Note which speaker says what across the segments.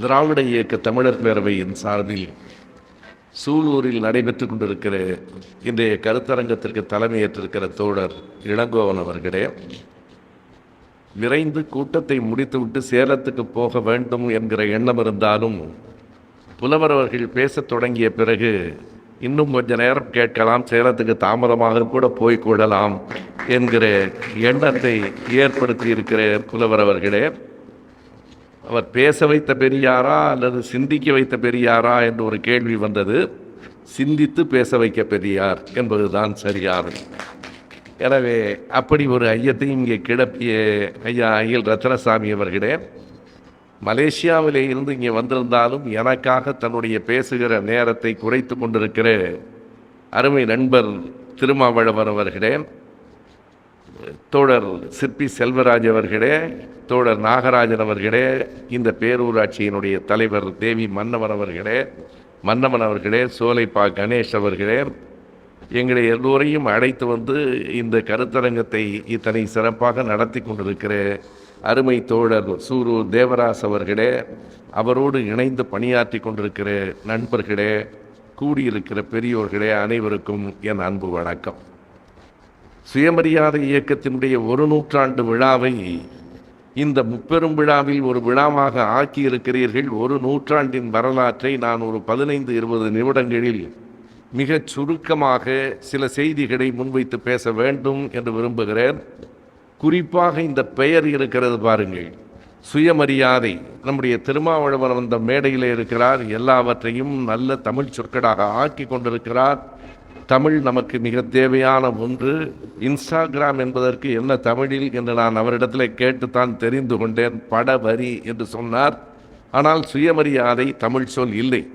Speaker 1: திராவிட இயக்க தமிழர் பேரவையின் சார்பில் சூலூரில் நடைபெற்று கொண்டிருக்கிற இன்றைய கருத்தரங்கத்திற்கு தலைமையேற்றிருக்கிற தோழர் இளங்கோவன் அவர்களே விரைந்து கூட்டத்தை முடித்துவிட்டு சேலத்துக்கு போக வேண்டும் என்கிற எண்ணம் இருந்தாலும் புலவர் அவர்கள் பேசத் தொடங்கிய பிறகு இன்னும் கொஞ்ச நேரம் கேட்கலாம் சேலத்துக்கு தாமதமாக கூட போய் என்கிற எண்ணத்தை ஏற்படுத்தி இருக்கிற புலவர் அவர்களே. அவர் பேச வைத்த பெரியாரா அல்லது சிந்திக்க வைத்த பெரியாரா என்று ஒரு கேள்வி வந்தது. சிந்தித்து பேச வைக்க பெரியார் என்பதுதான் சரியாகும் எனவே அப்படி ஒரு ஐயத்தையும் இங்கே கிளப்பிய ஐயா ஐயல் ரத்னசாமி அவர்களே மலேசியாவிலே இருந்து இங்கே வந்திருந்தாலும் எனக்காக தன்னுடைய பேசுகிற நேரத்தை குறைத்து கொண்டிருக்கிற அருமை நண்பர் திருமாவளவன் அவர்களே தோழர் சிற்பி செல்வராஜ் அவர்களே தோழர் நாகராஜன் அவர்களே இந்த பேரூராட்சியினுடைய தலைவர் தேவி மன்னவன் அவர்களே மன்னவன் அவர்களே சோலைப்பா கணேஷ் அவர்களே எங்களை எல்லோரையும் அழைத்து வந்து இந்த கருத்தரங்கத்தை இத்தனை சிறப்பாக நடத்தி கொண்டிருக்கிற அருமை தோழர் சூரு தேவராஸ் அவர்களே அவரோடு இணைந்து பணியாற்றி கொண்டிருக்கிற நண்பர்களே கூடியிருக்கிற பெரியோர்களே அனைவருக்கும் என் அன்பு வணக்கம். சுயமரியாதை இயக்கத்தினுடைய ஒரு நூற்றாண்டு விழாவை இந்த முப்பெரும் விழாவில் ஒரு விழாவாக ஆக்கியிருக்கிறீர்கள். ஒரு நூற்றாண்டின் வரலாற்றை நான் ஒரு பதினைந்து இருபது நிமிடங்களில் மிகச் சுருக்கமாக சில செய்திகளை முன்வைத்து பேச வேண்டும் என்று விரும்புகிறேன். குறிப்பாக இந்த பெயர் இருக்கிறது பாருங்கள். சுயமரியாதை. நம்முடைய திருமாவளவன் வந்த மேடையில் இருக்கிறார். எல்லாவற்றையும் நல்ல தமிழ் சொற்களாக ஆக்கி கொண்டிருக்கிறார். தமிழ் நமக்கு மிக தேவையான ஒன்று. இன்ஸ்டாகிராம் என்பதற்கு என்ன தமிழில் என்று நான் அவரிடத்தில் கேட்டுத்தான் தெரிந்து கொண்டேன். பட வரி என்று சொன்னார். ஆனால் சுயமரியாதை தமிழ் சொல் இல்லை.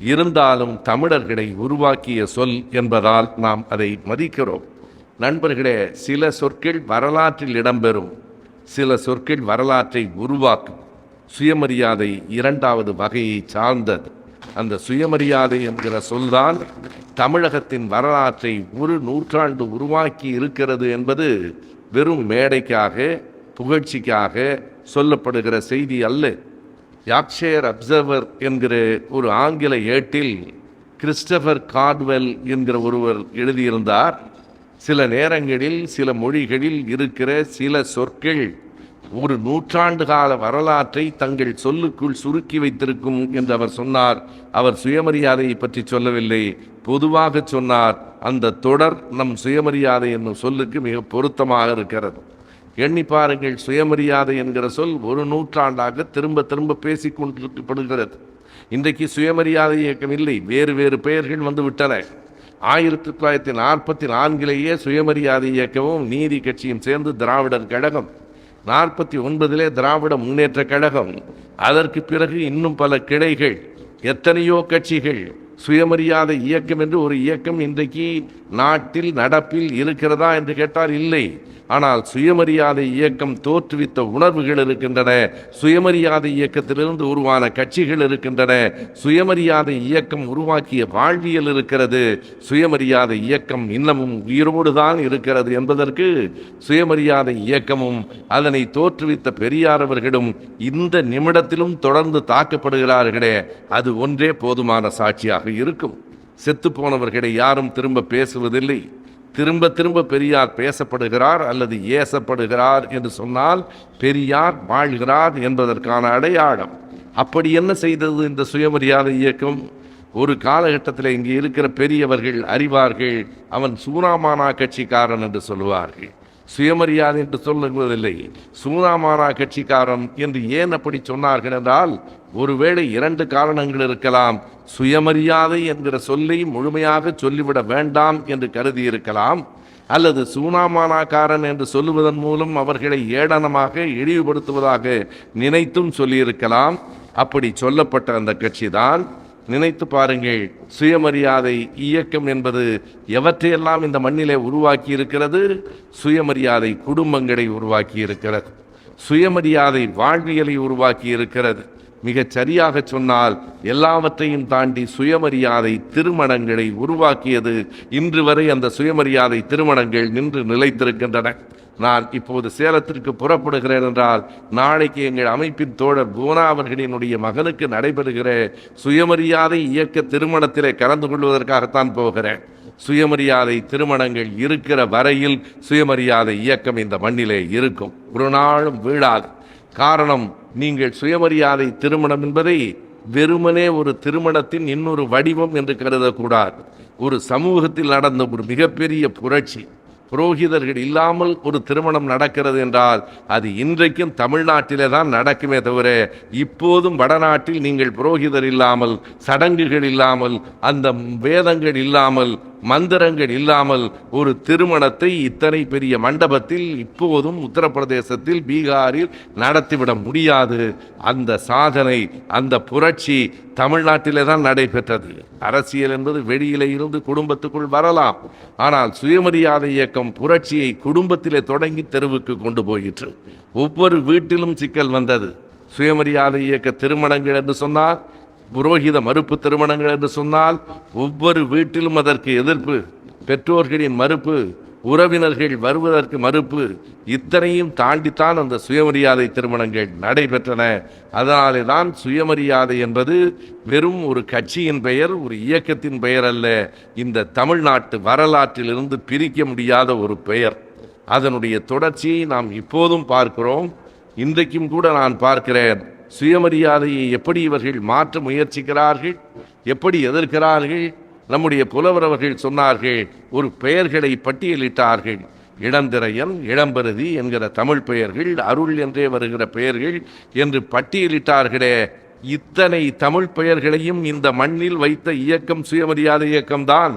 Speaker 1: இருந்தாலும் தமிழர்களை உருவாக்கிய சொல் என்பதால் நாம் அதை மதிக்கிறோம். நண்பர்களே சில சொற்கள் வரலாற்றில் இடம்பெறும். சில சொற்கள் வரலாற்றை உருவாக்கும். சுயமரியாதை இரண்டாவது வகையை சார்ந்தது. அந்த சுயமரியாதை என்கிற சொல்தான் தமிழகத்தின் வரலாற்றை ஒரு நூற்றாண்டு உருவாக்கி இருக்கிறது என்பது வெறும் மேடைக்காக புகழ்ச்சிக்காக சொல்லப்படுகிற செய்தி அல்ல. யாக்ஷேர் அப்சர்வர் என்கிற ஒரு ஆங்கில ஏட்டில் கிறிஸ்டபர் கார்ட்வெல் என்கிற ஒருவர் எழுதியிருந்தார். சில நேரங்களில் சில மொழிகளில் இருக்கிற சில சொற்கள் ஒரு நூற்றாண்டு கால வரலாற்றை தங்கள் சொல்லுக்குள் சுருக்கி வைத்திருக்கும் என்று அவர் சொன்னார். அவர் சுயமரியாதையை பற்றி சொல்லவில்லை. பொதுவாக சொன்னார் அந்த தொடர் நம் சுயமரியாதை என்னும் சொல்லுக்கு மிக பொருத்தமாக இருக்கிறது. எண்ணி பாருங்கள் சுயமரியாதை என்கிற சொல் ஒரு நூற்றாண்டாக திரும்ப திரும்ப பேசிக்கொண்டிருக்கப்படுகிறது இன்றைக்கு சுயமரியாதை இயக்கம் இல்லை வேறு வேறு பெயர்கள் வந்து விட்டன. ஆயிரத்தி தொள்ளாயிரத்தி நாற்பத்தி நான்கிலேயே சுயமரியாதை இயக்கமும் நீதி கட்சியும் சேர்ந்து திராவிடர் கழகம் நாற்பத்தி ஒன்பதிலே திராவிட முன்னேற்ற கழகம். அதற்கு பிறகு இன்னும் பல கிளைகள் எத்தனையோ கட்சிகள் சுயமரியாதை இயக்கம் என்று ஒரு இயக்கம் இன்றைக்கு நாட்டில் நடப்பில் இருக்கிறதா என்று கேட்டால் இல்லை. ஆனால் சுயமரியாதை இயக்கம் தோற்றுவித்த உணர்வுகள் இருக்கின்றன. சுயமரியாதை இயக்கத்திலிருந்து உருவான கட்சிகள் இருக்கின்றன. சுயமரியாதை இயக்கம் உருவாக்கிய வாழ்வியல் இருக்கிறது. சுயமரியாதை இயக்கம் இன்னமும் உயிரோடு தான் இருக்கிறது என்பதற்கு சுயமரியாதை இயக்கமும் அதனை தோற்றுவித்த பெரியார் அவர்களும் இந்த நிமிடத்திலும் தொடர்ந்து தாக்கப்படுகிறார்களே. அது ஒன்றே போதுமான சாட்சியாக இருக்கும். செத்துப்போனவர்களை யாரும் திரும்ப பேசுவதில்லை. திரும்ப திரும்ப பெரியார் பேசப்படுகிறார் அல்லது ஏசப்படுகிறார் என்று சொன்னால் பெரியார் வாழ்கிறார் என்பதற்கான அடையாளம். அப்படி என்ன செய்தது இந்த சுயமரியாதை இயக்கம்? ஒரு காலகட்டத்தில் இங்கே இருக்கிற பெரியவர்கள் அறிவார்கள் அவன் சூராமானா கட்சிக்காரன் என்று சொல்லுவார்கள். சுயமரியாதை என்று சொல்லுவதில்லை. சூனாமாரா கட்சிக்காரன் என்று ஏன் அப்படி சொன்னார்கள் என்றால் ஒருவேளை இரண்டு காரணங்கள் இருக்கலாம். சுயமரியாதை என்கிற சொல்லை முழுமையாக சொல்லிவிட வேண்டாம் என்று கருதி இருக்கலாம். அல்லது சூனாமானாக்காரன் என்று சொல்லுவதன் மூலம் அவர்களை ஏளனமாக இழிவுபடுத்துவதாக நினைத்தும் சொல்லியிருக்கலாம். அப்படி சொல்லப்பட்ட அந்த கட்சிதான் நினைத்து பாருங்கள் சுயமரியாதை இயக்கம் என்பது எவற்றையெல்லாம் இந்த மண்ணிலே உருவாக்கி இருக்கிறது சுயமரியாதை குடும்பங்களை உருவாக்கி இருக்கிறது சுயமரியாதை வாழ்வியலை உருவாக்கி இருக்கிறது மிகச் சரியாக சொன்னால் எல்லாவற்றையும் தாண்டி சுயமரியாதை திருமணங்களை உருவாக்கியது இன்று வரை அந்த சுயமரியாதை திருமணங்கள் நின்று நிலைத்திருக்கின்றன. நான் இப்போது சேலத்திற்கு புறப்படுகிறேன் என்றால் நாளைக்கு எங்கள் அமைப்பின் தோழர் பூனா அவர்களினுடைய மகனுக்கு நடைபெறுகிற சுயமரியாதை இயக்க திருமணத்திலே கலந்து கொள்வதற்காகத்தான் போகிறேன். சுயமரியாதை திருமணங்கள் இருக்கிற வரையில் சுயமரியாதை இயக்கம் இந்த மண்ணிலே இருக்கும். ஒரு நாளும் வீழாது. காரணம் நீங்கள் சுயமரியாதை திருமணம் என்பதை வெறுமனே ஒரு திருமணத்தின் இன்னொரு வடிவம் என்று கருதக்கூடாது. ஒரு சமூகத்தில் நடந்த ஒரு மிகப்பெரிய புரட்சி. புரோகிதர்கள் இல்லாமல் ஒரு திருமணம் நடக்கிறது என்றால் அது இன்றைக்கும் தமிழ்நாட்டிலே தான் நடக்குமே தவிர இப்போதும் வடநாட்டில் நீங்கள் புரோகிதர் இல்லாமல் சடங்குகள் இல்லாமல் அந்த வேதங்கள் இல்லாமல் மந்திரங்கள் இல்லாமல் ஒரு திருமணத்தை இத்தனை பெரிய மண்டபத்தில் இப்போதும் உத்தரப்பிரதேசத்தில் பீகாரில் நடத்திவிட முடியாது. அந்த சாதனை அந்த புரட்சி தமிழ்நாட்டிலே தான் நடைபெற்றது. அரசியல் என்பது வெளியிலே இருந்து குடும்பத்துக்குள் வரலாம். ஆனால் சுயமரியாதை இயக்கம் புரட்சியை குடும்பத்திலே தொடங்கி தெருவுக்கு கொண்டு போயிற்று. ஒவ்வொரு வீட்டிலும் சிக்கல் வந்தது. சுயமரியாதை இயக்க திருமணங்கள் என்று சொன்னால் புரோகித மறுப்பு திருமணங்கள் என்று சொன்னால் ஒவ்வொரு வீட்டிலும் அதற்கு எதிர்ப்பு பெற்றோர்களின் மறுப்பு உறவினர்கள் வருவதற்கு மறுப்பு இத்தனையும் தாண்டித்தான் அந்த சுயமரியாதை திருமணங்கள் நடைபெற்றன. அதனாலே தான் சுயமரியாதை என்பது வெறும் ஒரு கட்சியின் பெயர் ஒரு இயக்கத்தின் பெயர் அல்ல. இந்த தமிழ்நாட்டு வரலாற்றிலிருந்து பிரிக்க முடியாத ஒரு பெயர். அதனுடைய தொடர்ச்சியை நாம் இப்போதும் பார்க்கிறோம். இன்றைக்கும் கூட நான் பார்க்கிறேன். சுயமரியாதையை எப்படி இவர்கள் மாற்ற முயற்சிக்கிறார்கள்? எப்படி எதிர்க்கிறார்கள்? நம்முடைய புலவரவர்கள் சொன்னார்கள் ஒரு பெயர்களை பட்டியலிட்டார்கள். இளந்திரையன் இளம்பருதி என்கிற தமிழ் பெயர்கள் அருள் என்றே வருகிற பெயர்கள் என்று பட்டியலிட்டார்களே. இத்தனை தமிழ் பெயர்களையும் இந்த மண்ணில் வைத்த இயக்கம் சுயமரியாதை இயக்கம்தான்.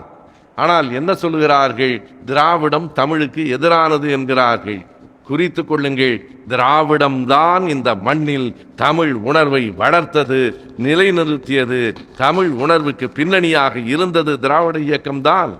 Speaker 1: ஆனால் என்ன சொல்லுகிறார்கள் திராவிடம் தமிழுக்கு எதிரானது என்கிறார்கள். குறித்து கொள்ளுங்கள். திராவிடம்தான் இந்த மண்ணில் தமிழ் உணர்வை வளர்த்தது நிலைநிறுத்தியது. தமிழ் உணர்வுக்கு பின்னணியாக இருந்தது திராவிட இயக்கம்தான்.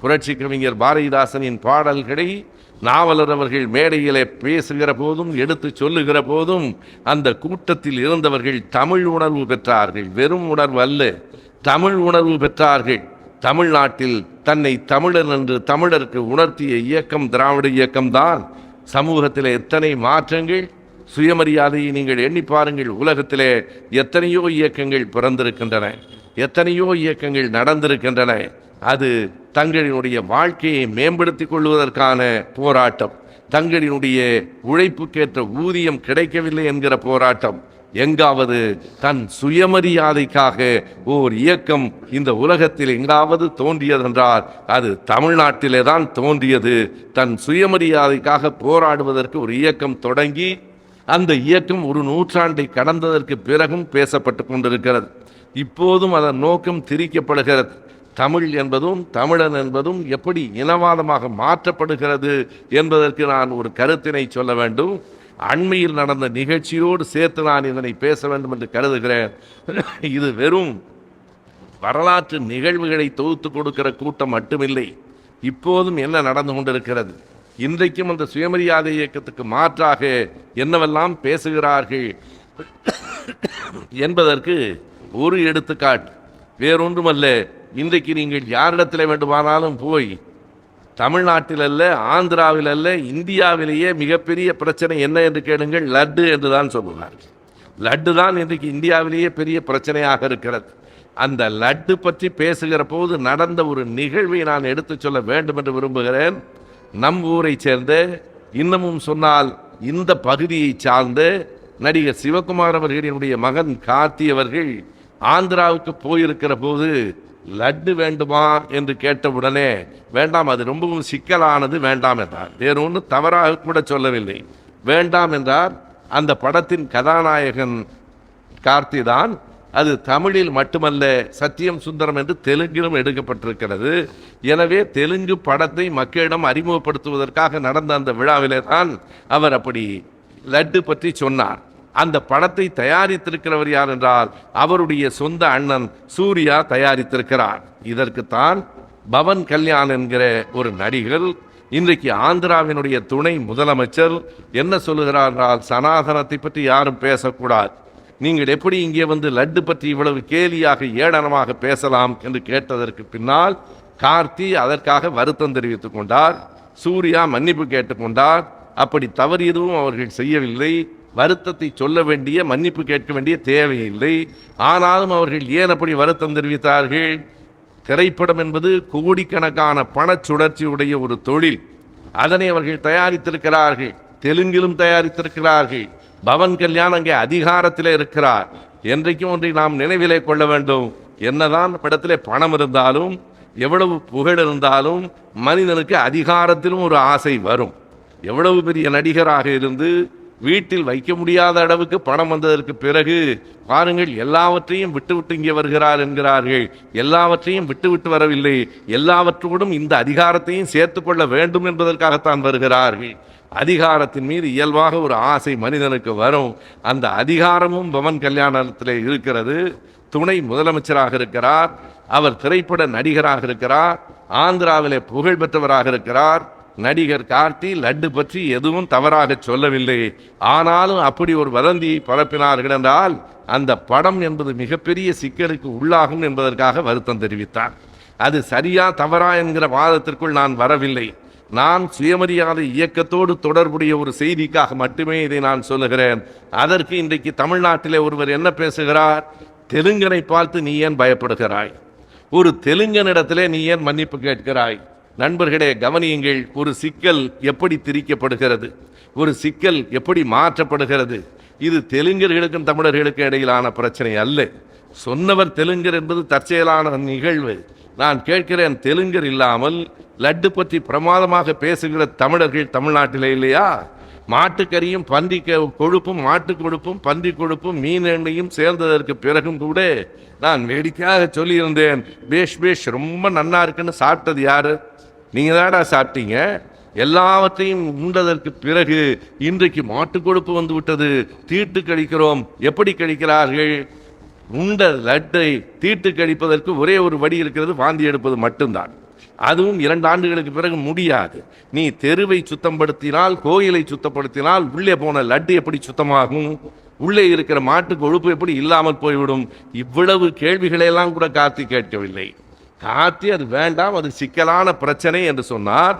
Speaker 1: புரட்சி கவிஞர் பாரதிதாசனின் பாடல்களை நாவலர் அவர்கள் மேடையிலே பேசுகிற போதும் எடுத்து சொல்லுகிற போதும் அந்த கூட்டத்தில் இருந்தவர்கள் தமிழ் உணர்வு பெற்றார்கள். வெறும் உணர்வு அல்ல தமிழ் உணர்வு பெற்றார்கள். தமிழ்நாட்டில் தன்னை தமிழன் என்று தமிழருக்கு உணர்த்திய இயக்கம் திராவிட இயக்கம்தான். சமூகத்தில் எத்தனை மாற்றங்கள் சுயமரியாதையை நீங்கள் எண்ணி பாருங்கள். உலகத்திலே எத்தனையோ இயக்கங்கள் பிறந்திருக்கின்றன. எத்தனையோ இயக்கங்கள் நடந்திருக்கின்றன. அது தங்களினுடைய வாழ்க்கையை மேம்படுத்திக் கொள்வதற்கான போராட்டம். தங்களினுடைய உழைப்புக்கேற்ற ஊதியம் கிடைக்கவில்லை என்கிற போராட்டம். எங்காவது தன் சுயமரியாதைக்காக ஓர் இயக்கம் இந்த உலகத்தில் எங்காவது தோன்றியதென்றால் அது தமிழ்நாட்டிலே தான் தோன்றியது. தன் சுயமரியாதைக்காக போராடுவதற்கு ஒரு இயக்கம் தொடங்கி அந்த இயக்கம் ஒரு நூற்றாண்டை கடந்ததற்கு பிறகும் பேசப்பட்டு கொண்டிருக்கிறது. இப்போதும் அதன் நோக்கம் திரிக்கப்படுகிறது தமிழ் என்பதும் தமிழன் என்பதும் எப்படி இனவாதமாக மாற்றப்படுகிறது என்பதற்கு நான் ஒரு கருத்தினை சொல்ல வேண்டும். அண்மையில் நடந்த நிகழ்ச்சியோடு சேர்த்து நான் இதனை பேச வேண்டும் என்று கருதுகிறேன். இது வெறும் வரலாற்று நிகழ்வுகளை தொகுத்து கொடுக்கிற கூட்டம் மட்டுமில்லை. இப்போதும் என்ன நடந்து கொண்டிருக்கிறது? இன்றைக்கும் அந்த சுயமரியாதை இயக்கத்துக்கு மாற்றாக என்னவெல்லாம் பேசுகிறார்கள்? என்பதற்கு ஒரு எடுத்துக்காட்டு. வேறொன்றுமல்ல இன்றைக்கு நீங்கள் யாரிடத்தில் வேண்டுமானாலும் போய் தமிழ்நாட்டில் அல்ல ஆந்திராவில் அல்ல இந்தியாவிலேயே மிகப்பெரிய பிரச்சனை என்ன என்று கேளுங்கள் லட்டு என்று தான் சொல்லுவார். லட்டு தான் இன்றைக்கு இந்தியாவிலேயே பெரிய பிரச்சனையாக இருக்கிறது. அந்த லட்டு பற்றி பேசுகிற போது நடந்த ஒரு நிகழ்வை நான் எடுத்துச் சொல்ல வேண்டும் என்று விரும்புகிறேன். நம் ஊரை சேர்ந்த இன்னமும் சொன்னால் இந்த பகுதியை சார்ந்த நடிகர் சிவகுமார் அவர்களினுடைய மகன் கார்த்தி அவர்கள் ஆந்திராவுக்கு போயிருக்கிற போது லட்டு வேண்டுமா என்று கேட்டவுடனே வேண்டாம் அது ரொம்பவும் சிக்கலானது வேண்டாம் என்றார். வேறு ஒன்றும் தவறாக கூட சொல்லவில்லை. வேண்டாம் என்றார். அந்த படத்தின் கதாநாயகன் கார்த்தி தான். அது தமிழில் மட்டுமல்ல சத்தியம் சுந்தரம் என்று தெலுங்கிலும் எடுக்கப்பட்டிருக்கிறது. எனவே தெலுங்கு படத்தை மக்களிடம் அறிமுகப்படுத்துவதற்காக நடந்த அந்த விழாவிலே தான் அவர் அப்படி லட்டு பற்றி சொன்னார். அந்த படத்தை தயாரித்திருக்கிறவர் யார் என்றால் அவருடைய சொந்த அண்ணன் சூர்யா தயாரித்திருக்கிறார். இதற்குத்தான் பவன் கல்யாண் என்கிற ஒரு நடிகர் இன்றைக்கு ஆந்திராவினுடைய துணை முதலமைச்சர் என்ன சொல்லுகிறார் என்றால் சனாதனத்தை பற்றி யாரும் பேசக்கூடாது. நீங்கள் எப்படி இங்கே வந்து லட்டு பற்றி இவ்வளவு கேலியாக ஏளனமாக பேசலாம் என்று கேட்டதற்கு பின்னால் கார்த்தி அதற்காக வருத்தம் தெரிவித்துக் கொண்டார். சூர்யா மன்னிப்பு கேட்டுக்கொண்டார் அப்படி தவறு எதுவும் அவர்கள் செய்யவில்லை. வருத்தத்தை சொல்ல வேண்டிய மன்னிப்பு கேட்க வேண்டிய தேவையில்லை. ஆனாலும் அவர்கள் ஏன் அப்படி வருத்தம் தெரிவித்தார்கள்? திரைப்படம் என்பது கோடிக்கணக்கான பணச் சுழற்சியுடைய ஒரு தொழில். அதனை அவர்கள் தயாரித்திருக்கிறார்கள். தெலுங்கிலும் தயாரித்திருக்கிறார்கள். பவன் கல்யாண் அங்கே அதிகாரத்தில் இருக்கிறார். என்றைக்கும் ஒன்றை நாம் நினைவிலே கொள்ள வேண்டும். என்னதான் இடத்திலே பணம் இருந்தாலும் எவ்வளவு புகழ் இருந்தாலும் மனிதனுக்கு அதிகாரத்திலும் ஒரு ஆசை வரும். எவ்வளவு பெரிய நடிகராக இருந்து வீட்டில் வைக்க முடியாத அளவுக்கு பணம் வந்ததற்கு பிறகு பாருங்கள் எல்லாவற்றையும் விட்டுவிட்டு இங்கே வருகிறார் என்கிறார்கள். எல்லாவற்றையும் விட்டுவிட்டு வரவில்லை. எல்லாவற்றோடும் இந்த அதிகாரத்தையும் சேர்த்து கொள்ள வேண்டும் என்பதற்காகத்தான் வருகிறார்கள். அதிகாரத்தின் மீது இயல்பாக ஒரு ஆசை மனிதனுக்கு வரும். அந்த அதிகாரமும் பவன் கல்யாணத்தில் இருக்கிறது. துணை முதலமைச்சராக இருக்கிறார். அவர் திரைப்பட நடிகராக இருக்கிறார். ஆந்திராவிலே புகழ் பெற்றவராக இருக்கிறார். நடிகர் கார்த்தி லட்டு பற்றி எதுவும் தவறாக சொல்லவில்லை. ஆனாலும் அப்படி ஒரு வதந்தியை பரப்பினார்கள் என்றால் அந்த படம் என்பது மிகப்பெரிய சிக்கலுக்கு உள்ளாகும் என்பதற்காக வருத்தம் தெரிவித்தார். அது சரியா தவறா என்கிற வாதத்திற்குள் நான் வரவில்லை. நான் சுயமரியாதை இயக்கத்தோடு தொடர்புடைய ஒரு செய்திக்காக மட்டுமே இதை நான் சொல்லுகிறேன். அதற்கு இன்றைக்கு தமிழ்நாட்டிலே ஒருவர் என்ன பேசுகிறார்? தெலுங்கனை பார்த்து நீ ஏன் பயப்படுகிறாய்? ஒரு தெலுங்கனிடத்திலே நீ ஏன் மன்னிப்பு கேட்கிறாய்? நண்பர்களே கவனியுங்கள் ஒரு சிக்கல் எப்படி திரிக்கப்படுகிறது? ஒரு சிக்கல் எப்படி மாற்றப்படுகிறது? இது தெலுங்கர்களுக்கும் தமிழர்களுக்கும் இடையிலான பிரச்சனை அல்ல. சொன்னவர் தெலுங்கர் என்பது தற்செயலான நிகழ்வு. நான் கேட்கிறேன் தெலுங்கர் இல்லாமல் லட்டு பற்றி பிரமாதமாக பேசுகிற தமிழர்கள் தமிழ்நாட்டிலே இல்லையா? மாட்டுக்கறியும் பன்றி க- கொழுப்பும் மாட்டு கொழுப்பும் பன்றி கொழுப்பும் மீன் எண்ணெயும் சேர்ந்ததற்கு பிறகும் கூட நான் வேடிக்கையாக சொல்லியிருந்தேன். பேஷ் பேஷ் ரொம்ப நன்னா இருக்குன்னு சாப்பிட்டது யாரு? நீங்கள் தாடா சாப்பிட்டீங்க. எல்லாவற்றையும் உண்டதற்கு பிறகு இன்றைக்கு மாட்டு கொழுப்பு வந்து விட்டது. தீட்டு கழிக்கிறோம் எப்படி கழிக்கிறார்கள் உண்ட லட்டை தீட்டு கழிப்பதற்கு ஒரே ஒரு வழி இருக்கிறது வாந்தி எடுப்பது மட்டும்தான். அதுவும் இரண்டு ஆண்டுகளுக்கு பிறகு முடியாது. நீ தெருவை சுத்தப்படுத்தினால் கோயிலை சுத்தப்படுத்தினால் உள்ளே போன லட்டு எப்படி சுத்தமாகும்? உள்ளே இருக்கிற மாட்டு கொழுப்பு எப்படி இல்லாமல் போய்விடும்? இவ்வளவு கேள்விகளை எல்லாம் கூட கார்த்தி கேட்கவில்லை. காத்தி அது வேண்டாம் அது சிக்கலான பிரச்சனை என்று சொன்னார்.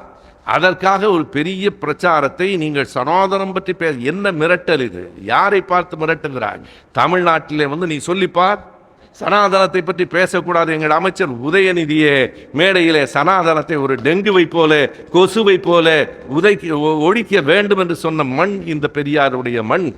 Speaker 1: அதற்காக ஒரு பெரிய பிரச்சாரத்தை நீங்கள் சனாதனம் பற்றி பேச என்ன மிரட்டல் இது? யாரை பார்த்து மிரட்டுகிறாய்? தமிழ்நாட்டிலே வந்து நீ சொல்லிப்பார் சனாதனத்தை பற்றி பேசக்கூடாது எங்கள் அமைச்சர் உதயநிதியே. மேடையிலே சனாதனத்தை ஒரு டெங்குவை போல கொசுவை போல உதை ஒழிக்க வேண்டும் என்று சொன்ன மண் இந்த பெரியாருடைய மண்.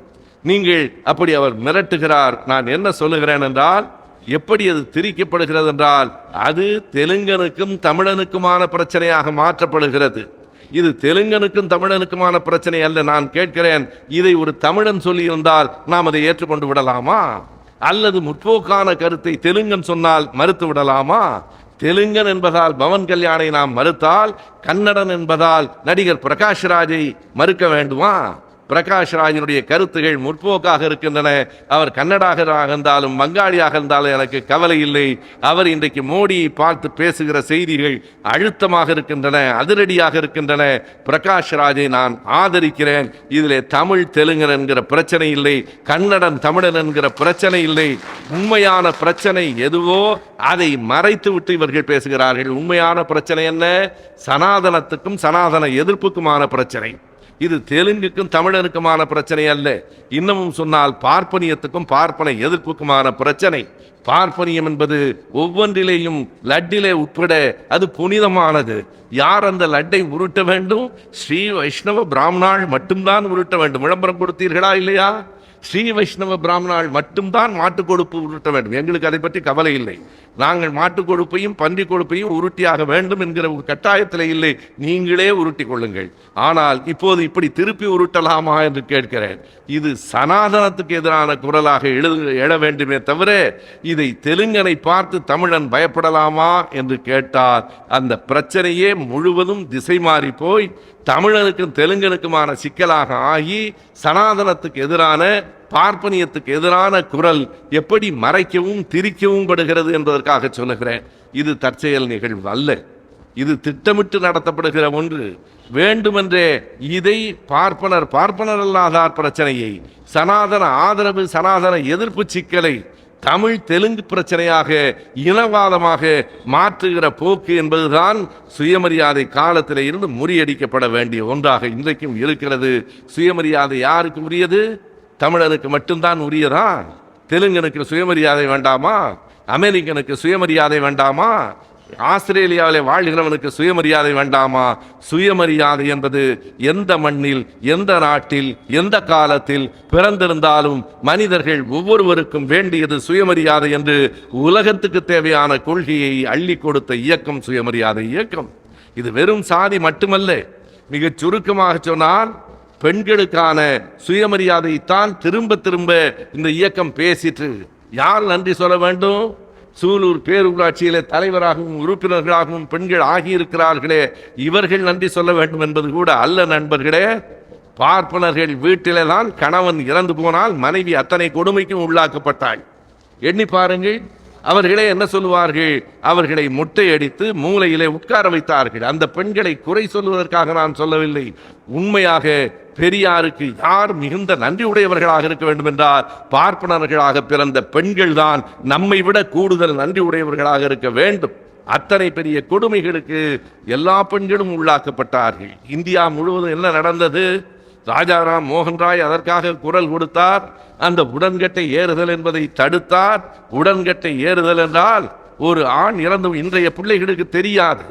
Speaker 1: நீங்கள் அப்படி அவர் மிரட்டுகிறார். நான் என்ன சொல்லுகிறேன் என்றால் எப்படி அது திரிக்கப்படுகிறது என்றால் அது தெலுங்கனுக்கும் தமிழனுக்குமான பிரச்சனையாக மாற்றப்படுகிறது. இது தெலுங்கனுக்கும் தமிழனுக்குமான பிரச்சனை அல்ல நான் கேட்கிறேன். இதை ஒரு தமிழன் சொல்லியிருந்தால் நாம் அதை ஏற்றுக்கொண்டு விடலாமா? அல்லது முற்போக்கான கருத்தை தெலுங்கன் சொன்னால் மறுத்து விடலாமா? தெலுங்கன் என்பதால் பவன் கல்யாணை நாம் மறுத்தால் கன்னடன் என்பதால் நடிகர் பிரகாஷ் ராஜை மறுக்க வேண்டுமா? பிரகாஷ் ராஜினுடைய கருத்துகள் முற்போக்காக இருக்கின்றன. அவர் கன்னடாக இருந்தாலும் வங்காளியாக இருந்தாலும் எனக்கு கவலை இல்லை. அவர் இன்றைக்கு மோடியை பார்த்து பேசுகிற செய்திகள் அழுத்தமாக இருக்கின்றன அதிரடியாக இருக்கின்றன. பிரகாஷ் ராஜை நான் ஆதரிக்கிறேன். இதிலே தமிழ் தெலுங்கன் என்கிற பிரச்சனை இல்லை. கன்னடன் தமிழன் என்கிற பிரச்சனை இல்லை. உண்மையான பிரச்சனை எதுவோ அதை மறைத்து விட்டு இவர்கள் பேசுகிறார்கள். உண்மையான பிரச்சனை என்ன? சனாதனத்துக்கும் சனாதன எதிர்ப்புக்குமான பிரச்சனை. இது தெலுங்குக்கும் தமிழனுக்குமான பிரச்சனை அல்ல. இன்னமும் சொன்னால் பார்ப்பனியத்துக்கும் பார்ப்பனை எதிர்ப்புக்குமான பிரச்சனை. பார்ப்பனியம் என்பது ஒவ்வொன்றிலேயும் லட்டிலே உட்பட அது புனிதமானது. யார் அந்த லட்டை உருட்ட வேண்டும்? ஸ்ரீ வைஷ்ணவ பிராமணாள் மட்டும்தான் உருட்ட வேண்டும். விளம்பரம் கொடுத்தீர்களா இல்லையா? ஸ்ரீ வைஷ்ணவ பிராமணாள் மட்டும்தான் மாட்டு கொழுப்பு உருட்ட வேண்டும். எங்களுக்கு அதை பற்றி கவலை இல்லை. நாங்கள் மாட்டு கொழுப்பையும் பன்றி கொழுப்பையும் உருட்டியாக வேண்டும் என்கிற ஒரு கட்டாயத்தில் இல்லை. நீங்களே உருட்டி கொள்ளுங்கள் ஆனால் இப்போது இப்படி திருப்பி உருட்டலாமா என்று கேட்கிறேன். இது சனாதனத்துக்கு எதிரான குரலாக எழுது எழ வேண்டுமே தவிர இதை தெலுங்கனை பார்த்து தமிழன் பயப்படலாமா என்று கேட்டால் அந்த பிரச்சனையே முழுவதும் திசை மாறி போய் தமிழனுக்கும் தெலுங்கனுக்குமான சிக்கலாக ஆகி சனாதனத்துக்கு எதிரான பார்ப்பனியத்துக்கு எதிரான குரல் எப்படி மறைக்கவும் திரிக்கவும் படுகிறது என்பதற்காக சொல்லுகிறேன். இது தற்செயல் நிகழ்வு அல்ல. இது திட்டமிட்டு நடத்தப்படுகிற ஒன்று. வேண்டுமென்றே இதை பார்ப்பனர் பார்ப்பனர் அல்லாதார் பிரச்சனையை சனாதன ஆதரவு சனாதன எதிர்ப்பு சிக்கலை தமிழ் தெலுங்கு பிரச்சனையாக இனவாதமாக மாற்றுகிற போக்கு என்பதுதான் சுயமரியாதை காலத்தில் இருந்து முறியடிக்கப்பட வேண்டிய ஒன்றாக இன்றைக்கும் இருக்கிறது. சுயமரியாதை யாருக்கு உரியது? தமிழனுக்கு மட்டும்தான் உரியதா? தெலுங்கனுக்கு சுயமரியாதை வேண்டாமா? அமெரிக்கனுக்கு சுயமரியாதை வேண்டாமா? ஆஸ்திரேலியாவிலே வாழ்கிறவனுக்கு சுயமரியாதை வேண்டாமா? சுயமரியாதை என்பது எந்த மண்ணில் எந்த நாட்டில் எந்த காலத்தில் பிறந்திருந்தாலும் மனிதர்கள் ஒவ்வொருவருக்கும் வேண்டியது சுயமரியாதை என்று உலகத்துக்கு தேவையான கொள்கையை அள்ளி கொடுத்த இயக்கம் சுயமரியாதை இயக்கம். இது வெறும் சாதி மட்டுமல்ல. மிகச் சுருக்கமாக சொன்னால் பெண்களுக்கான சுயமரியாதைத்தான் திரும்ப திரும்ப இந்த இயக்கம் பேசிற்று. யார் நன்றி சொல்ல வேண்டும்? சூலூர் பேரூராட்சியிலே தலைவராகவும் உறுப்பினர்களாகவும் பெண்கள் ஆகியிருக்கிறார்களே. இவர்கள் நன்றி சொல்ல வேண்டும் என்பது கூட அல்ல நண்பர்களே. பார்ப்பனர்கள் வீட்டிலே தான் கணவன் இறந்து போனால் மனைவி அத்தனை கொடுமைக்கும் உள்ளாக்கப்பட்டாள். எண்ணி பாருங்கள். அவர்களே என்ன சொல்லுவார்கள்? அவர்களை முட்டையடித்து மூலையிலே உட்கார வைத்தார்கள். அந்த பெண்களை குறை சொல்வதற்காக நான் சொல்லவில்லை. உண்மையாக பெரியாருக்கு யார் மிகுந்த நன்றி உடையவர்களாக இருக்க வேண்டும் என்றால் பார்ப்பனர்களாக பிறந்த பெண்கள் தான் நம்மை விட கூடுதல் நன்றி உடையவர்களாக இருக்க வேண்டும். அத்தனை பெரிய கொடுமைகளுக்கு எல்லா பெண்களும் உள்ளாக்கப்பட்டார்கள். இந்தியா முழுவதும் என்ன நடந்தது? ராஜாராம் மோகன் ராய் அதற்காக குரல் கொடுத்தார். அந்த உடன்கட்டை ஏறுதல் என்பதை தடுத்தார். உடன்கட்டை ஏறுதல் என்றால் ஒரு ஆண் இறந்தும் இன்றைய பிள்ளைகளுக்கு தெரியாது.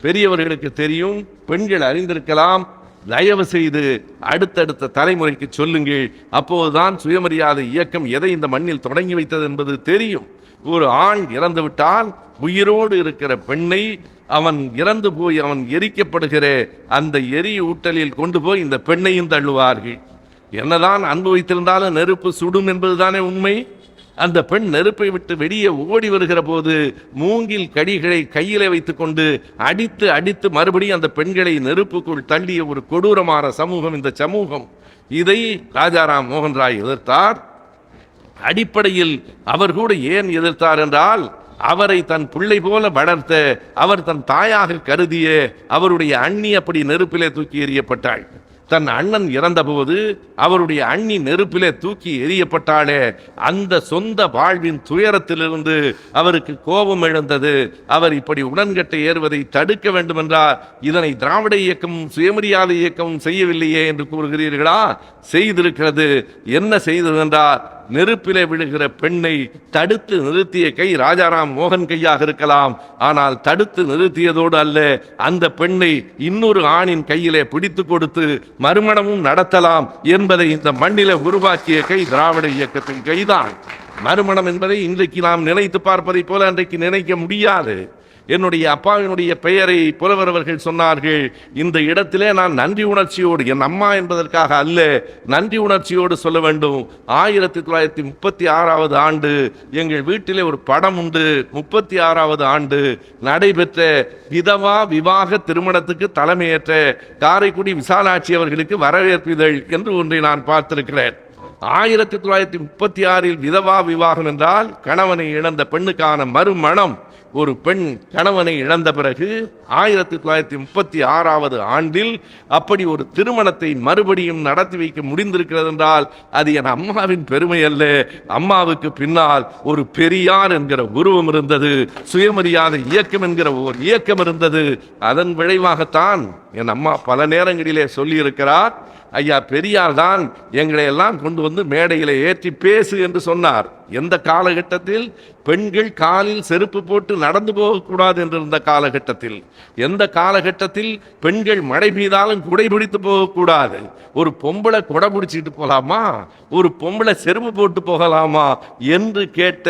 Speaker 1: பெரியவர்களுக்கு தெரியும் பெண்கள் அறிந்திருக்கலாம் தயவு செய்து அடுத்தடுத்த தலைமுறைக்கு சொல்லுங்கள். அப்போதுதான் சுயமரியாதை இயக்கம் எதை இந்த மண்ணில் தொடங்கி வைத்தது என்பது தெரியும். ஒரு ஆண் இறந்துவிட்டால் உயிரோடு இருக்கிற பெண்ணை அவன் இறந்து போய் அவன் எரிக்கப்படுகிற அந்த எரி ஊட்டலில் கொண்டு போய் இந்த பெண்ணையும் தள்ளுவார்கள். என்னதான் அன்பு வைத்திருந்தாலும் நெருப்பு சுடும் என்பதுதானே உண்மை? அந்த பெண் நெருப்பை விட்டு வெளியே ஓடி வருகிற போது மூங்கில் கடிகளை கையிலே வைத்துக்கொண்டு அடித்து அடித்து மறுபடியும் அந்த பெண்களை நெருப்புக்குள் தள்ளிய ஒரு கொடூரமான சமூகம் இந்த சமூகம். இதை ராஜாராம் மோகன் ராய் எதிர்த்தார். அடிப்படையில் அவர் கூட ஏன் எதிர்த்தார் என்றால் அவரை தன் பிள்ளை போல வளர்த்த அவர் தன் தாயாக கருதிய அவருடைய அண்ணி அப்படி நெருப்பிலே தூக்கி எறியப்பட்டாள். தன் அண்ணன் இறந்தபோது அவருடைய அண்ணி நெருப்பிலே தூக்கி எரியப்பட்டாலே அந்த சொந்த வாழ்வின் துயரத்திலிருந்து அவருக்கு கோபம் எழுந்தது. அவர் இப்படி உடன்கட்டை ஏறுவதை தடுக்க வேண்டுமென்றால் இதனை திராவிட இயக்கமும் சுயமரியாதை இயக்கமும் செய்யவில்லையே என்று கூறுகிறீர்களா? செய்திருக்கிறது. என்ன செய்தது என்றால் நெருப்பிலே விழுகிற பெண்ணை தடுத்து நிறுத்திய கை ராஜாராம் மோகன் கையாக இருக்கலாம். ஆனால் தடுத்து நிறுத்தியதோடு அல்ல அந்த பெண்ணை இன்னொரு ஆணின் கையிலே பிடித்து கொடுத்து மறுமணமும் நடத்தலாம் என்பதை இந்த மண்ணில உருவாக்கிய கை திராவிட இயக்கத்தின் கைதான். மறுமணம் என்பதை இன்றைக்கு நாம் நினைத்து பார்ப்பதை போல அன்றைக்கு நினைக்க முடியாது. என்னுடைய அப்பாவினுடைய பெயரை புலவரவர்கள் சொன்னார்கள். இந்த இடத்திலே நான் நன்றி உணர்ச்சியோடு என் அம்மா என்பதற்காக அல்ல நன்றி உணர்ச்சியோடு சொல்ல வேண்டும். ஆயிரத்தி தொள்ளாயிரத்தி முப்பத்தி ஆறாவது ஆண்டு எங்கள் வீட்டிலே ஒரு படம் உண்டு. முப்பத்தி ஆறாவது ஆண்டு நடைபெற்ற விதவா விவாக திருமணத்துக்கு தலைமையேற்ற காரைக்குடி விசாலாட்சி அவர்களுக்கு வரவேற்பிதழ் என்று ஒன்றை நான் பார்த்திருக்கிறேன். ஆயிரத்தி தொள்ளாயிரத்தி முப்பத்தி ஆறில் விதவா விவாகம் என்றால் கணவனை இழந்த பெண்ணுக்கான மறுமணம். ஒரு பெண் கணவனை இழந்த பிறகு ஆயிரத்தி தொள்ளாயிரத்தி முப்பத்தி ஆறாவது ஆண்டில் அப்படி ஒரு திருமணத்தை மறுபடியும் நடத்தி வைக்க முடிந்திருக்கிறது என்றால் அது என் அம்மாவின் பெருமை அல்ல அம்மாவுக்கு பின்னால் ஒரு பெரியார் என்கிற உருவம் இருந்தது. சுயமரியாதை இயக்கம் என்கிற ஒரு இயக்கம் இருந்தது. அதன் விளைவாகத்தான் என் அம்மா பல நேரங்களிலே சொல்லியிருக்கிறார். ஐயா பெரியார் தான் எங்களை எல்லாம் கொண்டு வந்து மேடையில் ஏற்றி பேசு என்று சொன்னார். எந்த காலகட்டத்தில் பெண்கள் காலில் செருப்பு போட்டு நடந்து போகக்கூடாது என்றிருந்த காலகட்டத்தில் எந்த காலகட்டத்தில் பெண்கள் மழை பெய்தாலும் குடை பிடித்து போகக்கூடாது ஒரு பொம்பளை குடை பிடிச்சிட்டு போகலாமா ஒரு பொம்பளை செருப்பு போட்டு போகலாமா என்று கேட்ட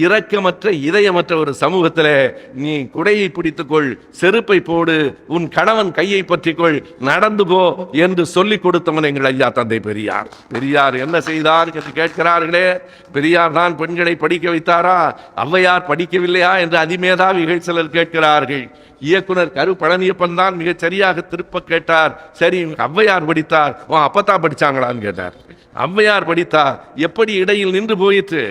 Speaker 1: இரக்கமற்ற இதயமற்ற ஒரு சமூகத்தில் நீ குடையை பிடித்துக்கொள் செருப்பை போடு உன் கணவன் கையை பற்றிக்கொள் நடந்து போ என்று சொல்லிக் கொடுத்தவன் எங்கள் ஐயா தந்தை பெரியார். பெரியார் என்ன செய்தார் என்று கேட்கிறார்களே பெரியார் தான் பெண்களை படிக்க வைத்தாரா? ஔவையார் படிக்கவில்லையா? என்று அதிமேதாவிகள் சிலர் கேட்கிறார்கள். இயக்குனர் கரு பழனியப்பன் தான் மிகச் சரியாக திருப்ப கேட்டார். சரி ஔவையார் படித்தார். உன் அப்பத்தா படிச்சாங்களான்னு கேட்டார். ஔவையார் படித்தார். எப்படி இடையில் நின்று போயிற்று?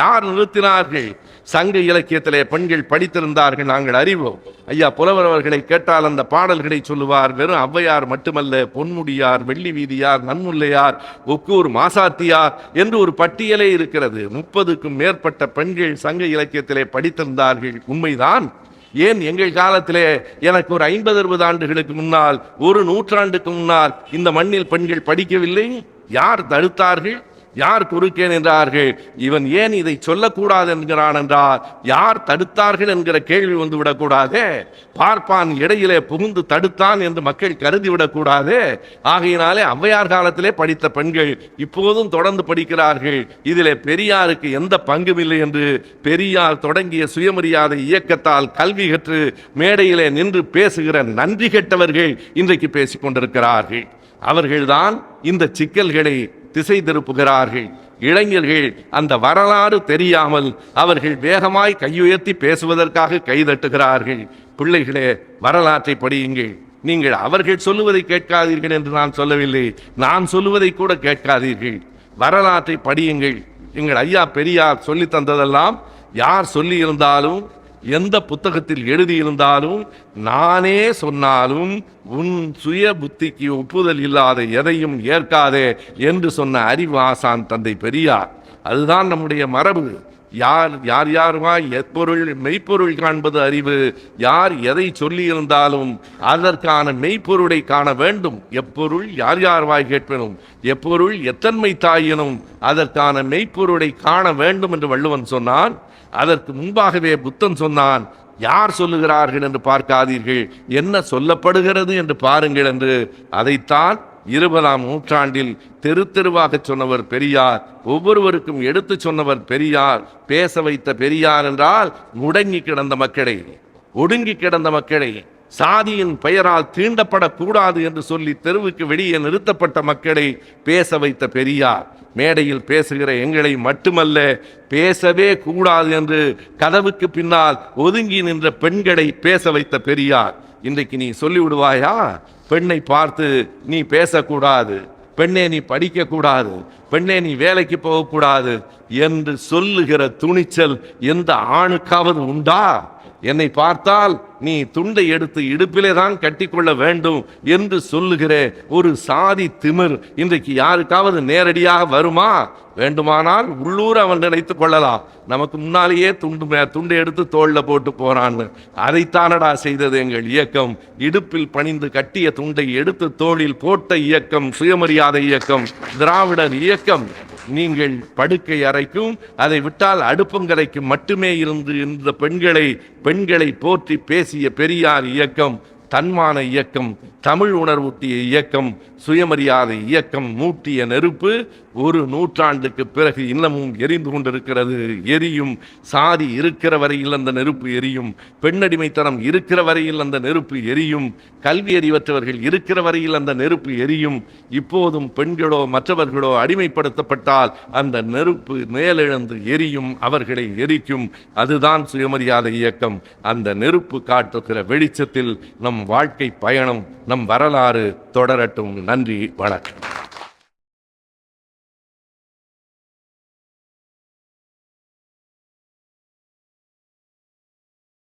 Speaker 1: யார் நிறுத்தினார்கள்? சங்க இலக்கியத்திலே பெண்கள் படித்திருந்தார்கள் நாங்கள் அறிவோம். ஐயா புலவர் அவர்களை கேட்டால் அந்த பாடல்களை சொல்லுவார் வெறும் ஔவையார் மட்டுமல்ல பொன்முடியார் வெள்ளி வீதியார் நன்முல்லையார் ஒக்கூர் மாசாத்தியார் என்று ஒரு பட்டியலே இருக்கிறது. முப்பதுக்கும் மேற்பட்ட பெண்கள் சங்க இலக்கியத்திலே படித்திருந்தார்கள். உண்மைதான். ஏன் எங்கள் காலத்திலே எனக்கு ஒரு ஐம்பது அறுபது ஆண்டுகளுக்கு முன்னால் ஒரு நூற்றாண்டுக்கு முன்னால் இந்த மண்ணில் பெண்கள் படிக்கவில்லை? யார் தடுத்தார்கள்? யார் குறுக்கே நின்றார்கள் இவன் ஏன் இதை சொல்லக்கூடாது என்கிறான் என்றால் யார் தடுத்தார்கள் என்கிற கேள்வி வந்து விடக்கூடாதே. பார்ப்பான் இடையிலே புகுந்து தடுத்தான் என்று மக்கள் கருதிவிடக்கூடாதே ஆகையினாலே ஔவையார் காலத்திலே படித்த பெண்கள் இப்போதும் தொடர்ந்து படிக்கிறார்கள். இதிலே பெரியாருக்கு எந்த பங்கும் இல்லை என்று பெரியார் தொடங்கிய சுயமரியாதை இயக்கத்தால் கல்வி கற்று மேடையிலே நின்று பேசுகிற நன்றி கெட்டவர்கள் இன்றைக்கு பேசிக் கொண்டிருக்கிறார்கள் அவர்கள்தான் இந்த சிக்கல்களை திசை திருப்புகிறார்கள். இளைஞர்கள் அந்த வரலாறு தெரியாமல் அவர்கள் வேகமாய் கையுயர்த்தி பேசுவதற்காக கைதட்டுகிறார்கள். பிள்ளைகளே வரலாற்றை படியுங்கள். நீங்கள் அவர்கள் சொல்லுவதை கேட்காதீர்கள் என்று நான் சொல்லவில்லை. நான் சொல்லுவதை கூட கேட்காதீர்கள். வரலாற்றை படியுங்கள். எங்கள் ஐயா பெரியார் சொல்லி தந்ததெல்லாம் யார் சொல்லியிருந்தாலும் எந்த புத்தகத்தில் எழுதியிருந்தாலும் நானே சொன்னாலும் உன் சுய புத்திக்கு ஒப்புதல் இல்லாத எதையும் ஏற்காதே என்று சொன்ன அறிவாசான் தந்தை பெரியார். அதுதான் நம்முடைய மரபு. யார் யார் யாருமாய் எப்பொருள் மெய்ப்பொருள் காண்பது அறிவு. யார் எதை சொல்லியிருந்தாலும் அதற்கான மெய்ப்பொருளை காண வேண்டும். எப்பொருள் யார் யார்வாய் கேட்பனும் எப்பொருள் எத்தன்மை தாயினும் அதற்கான மெய்ப்பொருளை காண வேண்டும் என்று வள்ளுவன் சொன்னான். அதற்கு முன்பாகவே புத்தன் சொன்னான் யார் சொல்லுகிறார்கள் என்று பார்க்காதீர்கள். என்ன சொல்லப்படுகிறது என்று பாருங்கள் என்று. அதைத்தான் இருபதாம் நூற்றாண்டில் தெரு தெருவாக சொன்னவர் பெரியார் ஒவ்வொருவருக்கும் எடுத்து சொன்னவர் பெரியார் பேச வைத்த பெரியார் என்றால் முடங்கி கிடந்த மக்களை ஒடுங்கி கிடந்த மக்களை சாதியின் பெயரால் தீண்டப்படக்கூடாது என்று சொல்லி தெருவுக்கு வெளியே நிறுத்தப்பட்ட மக்களை பேச வைத்த பெரியார். மேடையில் பேசுகிற எங்களை மட்டுமல்ல பேசவே கூடாது என்று கதவுக்கு பின்னால் ஒதுங்கி நின்ற பெண்களை பேச வைத்த பெரியார். இன்றைக்கு நீ சொல்லி விடுவாயா பெண்ணை பார்த்து நீ பேசக்கூடாது. பெண்ணே நீ படிக்கக்கூடாது. பெண்ணே நீ வேலைக்கு போகக்கூடாது. என்று சொல்லுகிற துணிச்சல் எந்த ஆணுக்காவது உண்டா? என்னை பார்த்தால் நீ துண்டை எடுத்து இடுப்பிலே தான் கட்டிக்கொள்ள வேண்டும் என்று சொல்லுகிற ஒரு சாதி திமிர் இன்றைக்கு யாருக்காவது நேரடியாக வருமா? வேண்டுமானால் உள்ளூர் அவன் நினைத்துக் கொள்ளலாம். நமக்கு முன்னாலேயே துண்டு மே- துண்டை எடுத்து தோளில் போட்டு போறான்னு. அதைத்தானடா செய்தது எங்கள் இயக்கம். இடுப்பில் பணிந்து கட்டிய துண்டை எடுத்து தோளில் போட்ட இயக்கம் சுயமரியாதை இயக்கம் திராவிடர் இயக்கம். நீங்கள் படுக்கை அறைக்கும் அதை விட்டால் அடுப்பங்கரைக்கும் மட்டுமே இருந்து இந்த பெண்களை பெண்களை போற்றி பேசிய பெரியார் இயக்கம் தன்மான இயக்கம் தமிழ் உணர்வூட்டிய இயக்கம் சுயமரியாதை இயக்கம் மூட்டிய நெருப்பு ஒரு நூற்றாண்டுக்கு பிறகு இன்னமும் எரிந்து கொண்டிருக்கிறது. எரியும் சாதி இருக்கிற வரையில் அந்த நெருப்பு எரியும். பெண்ணடிமைத்தனம் இருக்கிற வரையில் அந்த நெருப்பு எரியும். கல்வி அறிவற்றவர்கள் இருக்கிற வரையில் அந்த நெருப்பு எரியும். இப்போதும் பெண்களோ மற்றவர்களோ அடிமைப்படுத்தப்பட்டால் அந்த நெருப்பு மேலெழுந்து எரியும் அவர்களை எரிக்கும். அதுதான் சுயமரியாதை இயக்கம். அந்த நெருப்பு காட்டுகிற வெளிச்சத்தில் நம் வாழ்க்கை பயணம் நம் வரலாறு தொடரட்டும். நன்றி வணக்கம்.